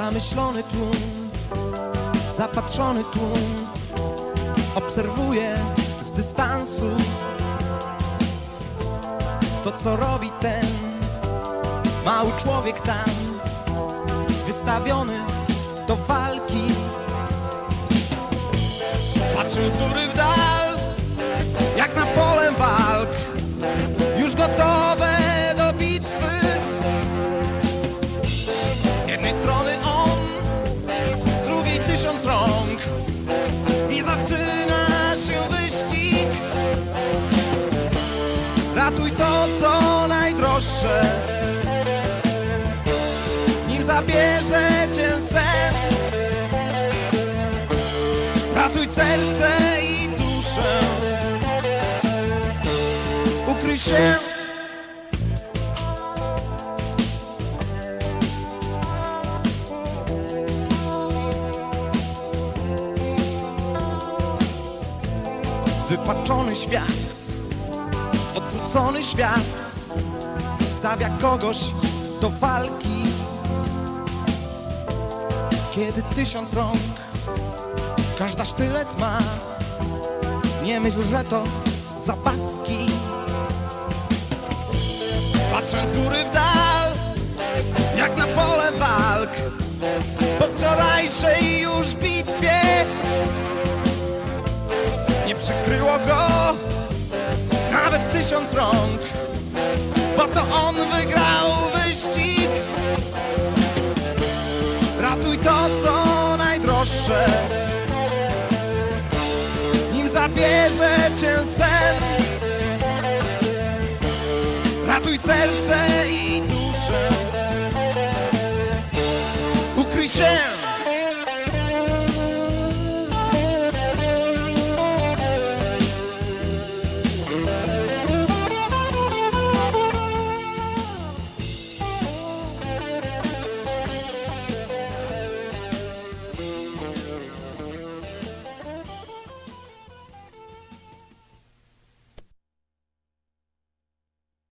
Zamyślony tłum, zapatrzony tłum Obserwuje z dystansu To co robi ten mały człowiek tam Wystawiony do walki. Patrzę z góry tysiąc rąk I zaczyna się wyścig. Ratuj to, co najdroższe. Nim zabierze cię sen. Ratuj serce i duszę. Ukryj się Wypaczony świat, odwrócony świat Stawia kogoś do walki. Kiedy tysiąc rąk, każda sztylet ma Nie myśl, że to zabawki. Patrzę z góry w dal, jak na pole przykryło go nawet tysiąc rąk, bo to on wygrał wyścig. Ratuj to, co najdroższe, nim zabierze cię sen. Ratuj serce i duszę, ukryj się.